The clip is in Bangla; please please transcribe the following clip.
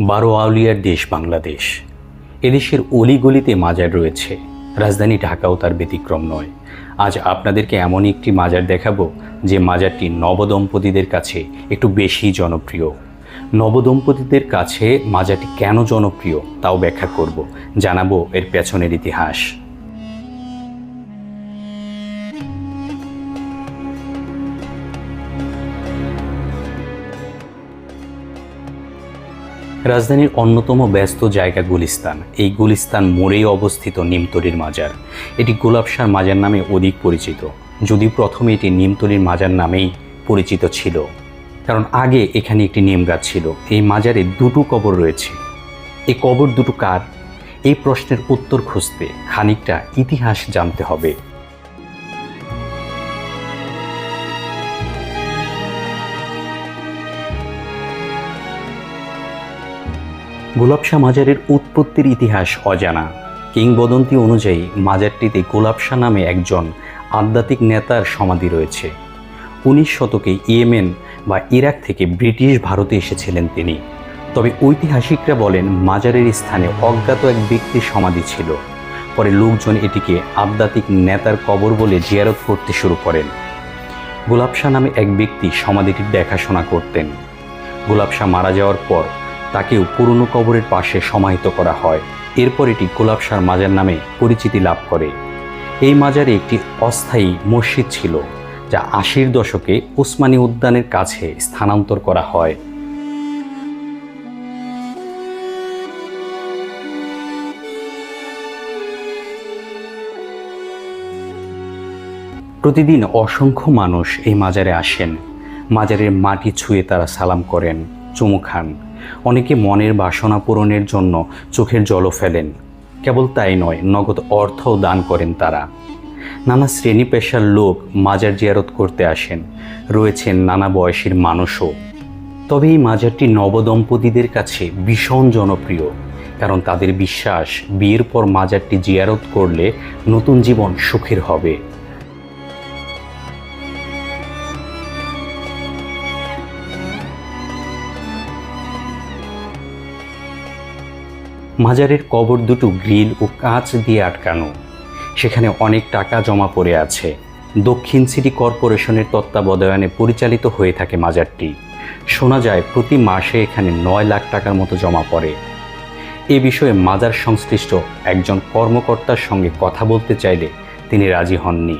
বারো আউলিয়ার দেশ বাংলাদেশ। এদেশের অলিগলিতে মাজার রয়েছে। রাজধানী ঢাকাও তার ব্যতিক্রম নয়। আজ আপনাদেরকে এমন একটি মাজার দেখাবো, যে মাজারটি নবদম্পতিদের কাছে একটু বেশি জনপ্রিয়। নবদম্পতিদের কাছে মাজারটি কেন জনপ্রিয়, তাও ব্যাখ্যা করব, জানাব এর পেছনের ইতিহাস। রাজধানীর অন্যতম ব্যস্ত জায়গা গুলিস্তান। এই গুলিস্তান মোড়েই অবস্থিত নিমতলির মাজার। এটি গোলাপসার মাজার নামে অধিক পরিচিত। যদি প্রথমে এটি নিমতলির মাজার নামেই পরিচিত ছিল। কারণ আগে এখানে একটি নিম গাছ ছিল। এই মাজারে দুটো কবর রয়েছে। এই কবর দুটো কার? এই প্রশ্নের উত্তর খুঁজতে খানিকটা ইতিহাস জানতে হবে। গোলাপশাহ মাজারের উৎপত্তির ইতিহাস অজানা। কিংবদন্তি অনুযায়ী, মাজারটিতে গোলাপশাহ নামে একজন আধ্যাত্মিক নেতার সমাধি রয়েছে। উনিশ শতকে ইয়েমেন বা ইরাক থেকে ব্রিটিশ ভারতে এসেছিলেন তিনি। তবে ঐতিহাসিকরা বলেন, মাজারের স্থানে অজ্ঞাত এক ব্যক্তির সমাধি ছিল। পরে লোকজন এটিকে আধ্যাত্মিক নেতার কবর বলে জিয়ারত করতে শুরু করেন। গোলাপশাহ নামে এক ব্যক্তি সমাধিটির দেখাশোনা করতেন। গোলাপশাহ মারা যাওয়ার পর তাকেও পুরনো কবরের পাশে সমাহিত করা হয়। এরপর এটি গোলাপশার মাজার নামে পরিচিতি লাভ করে। এই মাজারে একটি অস্থায়ী মসজিদ ছিল, যা আশির দশকে উসমানী উদ্যানের কাছে স্থানান্তর করা হয়। প্রতিদিন অসংখ্য মানুষ এই মাজারে আসেন। মাজারের মাটি ছুঁয়ে তারা সালাম করেন। চুমু খান। অনেকে মনের বাসনা পূরণের জন্য চোখের জলও ফেলেন। কেবল তাই নয়, নগদ অর্থও দান করেন তারা। নানা শ্রেণি পেশার লোক মাজার জিয়ারত করতে আসেন। রয়েছেন নানা বয়সীর মানুষও। তবে এই মাজারটি নবদম্পতিদের কাছে ভীষণ জনপ্রিয়, কারণ তাদের বিশ্বাস বিয়ের পর মাজারটি জিয়ারত করলে নতুন জীবন সুখের হবে। মাজারের কবর দুটো গ্রিল ও কাঁচ দিয়ে আটকানো। সেখানে অনেক টাকা জমা পড়ে আছে। দক্ষিণ সিটি কর্পোরেশনের তত্ত্বাবধানে পরিচালিত হয়ে থাকে মাজারটি। শোনা যায়, প্রতি মাসে এখানে নয় লাখ টাকার মতো জমা পড়ে। এ বিষয়ে মাজার সংশ্লিষ্ট একজন কর্মকর্তার সঙ্গে কথা বলতে চাইলে তিনি রাজি হননি।